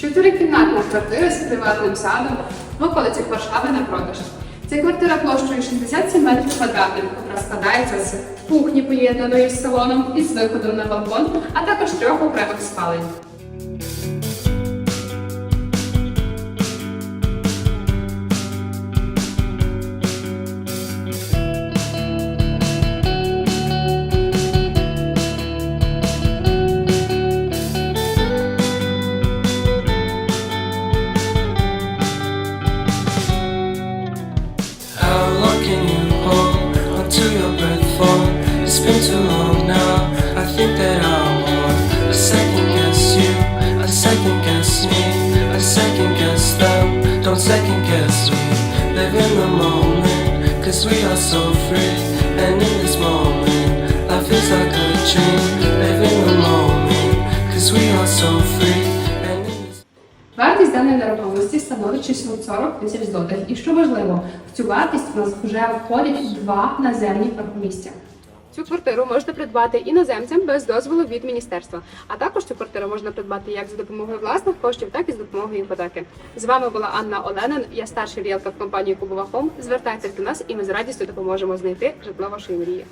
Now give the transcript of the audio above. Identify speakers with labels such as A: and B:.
A: Чотирикімнатна квартира з приватним садом в околицях Варшави на продаж. Ця квартира площею 67 метрів квадратних, яка складається з кухні поєднаної з салоном і з виходом на балкон, а також трьох окремих спалень.
B: Don't second guess me. Live in the moment, cause we are so free. And in this moment, life is like a dream. Live in the moment, cause we are so free.
A: Вартість даної нерухомості становить 640 тисяч злотих. І що важливо, в цю вартість у нас вже входять два наземні паркомісця. Цю квартиру можна придбати іноземцям без дозволу від міністерства. А також цю квартиру можна придбати як за допомогою власних коштів, так і за допомогою іпотеки. З вами була Анна Оленин. Я старший ріелтор компанії Кубова Хом. Звертайтеся до нас, і ми з радістю допоможемо знайти житло вашої мрії.